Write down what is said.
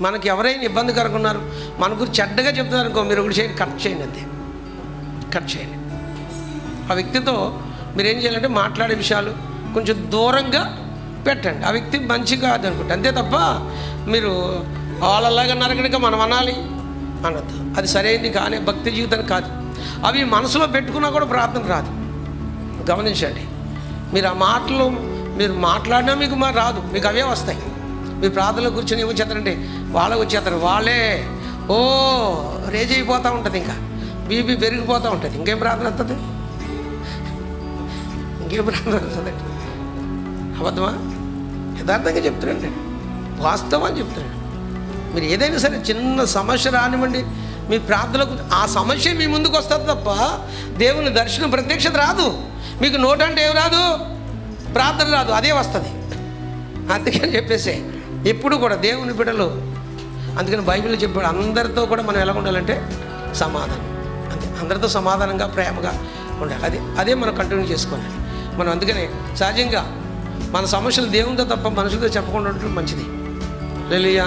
మనకి ఎవరైనా ఇబ్బందికరంగా ఉన్నారు మన గురించి చెడ్డగా చెప్తున్నారు అనుకో మీరు ఒకటి చేయండి కట్ చేయండి అంతే. కట్ చేయండి. ఆ వ్యక్తితో మీరు ఏం చేయాలంటే మాట్లాడే విషయాలు కొంచెం దూరంగా పెట్టండి. ఆ వ్యక్తి మంచి కాదు అనుకుంటే. అంతే తప్ప మీరు వాళ్ళలాగా నరకడిగా మనం అనాలి అనద్దు అది సరైనది కానీ భక్తి జీవితం కాదు. అవి మనసులో పెట్టుకున్నా కూడా ప్రార్థన రాదు. గమనించండి. మీరు ఆ మాటలు మీరు మాట్లాడినా మీకు మా రాదు మీకు అవే వస్తాయి. మీ ప్రార్థనలో కూర్చొని ఏమి వచ్చేస్తారంటే వాళ్ళకు వచ్చేస్తారు వాళ్ళే ఓ రేజ్ అయిపోతూ ఉంటుంది ఇంకా. బీపీ పెరిగిపోతూ ఉంటుంది. ఇంకేం ప్రార్థన వస్తుంది ఇంకేం ప్రార్థన వస్తుందండి అబద్ధమా? యథార్థంగా చెప్తున్నాండి వాస్తవాన్ని చెప్తున్నాను మీరు ఏదైనా సరే చిన్న సమస్య రానివ్వండి. మీ ప్రార్థనలకు ఆ సమస్య మీ ముందుకు వస్తుంది తప్ప దేవుని దర్శనం ప్రత్యక్షత రాదు. మీకు నోటంటే అంటే ఏం రాదు? ప్రార్థన రాదు. అదే వస్తుంది. అందుకని చెప్పేసి ఎప్పుడు కూడా దేవుని బిడ్డలు అందుకని బైబిల్లో చెప్పాడు అందరితో కూడా మనం ఎలా ఉండాలంటే సమాధానం. అంతే అందరితో సమాధానంగా ప్రేమగా ఉండాలి. అదే అదే మనం కంటిన్యూ చేసుకోవాలి. మనం అందుకనే సహజంగా మన సమస్యలు దేవునితో తప్ప మనుషులతో చెప్పకుండా ఉండటం మంచిది. లేలియా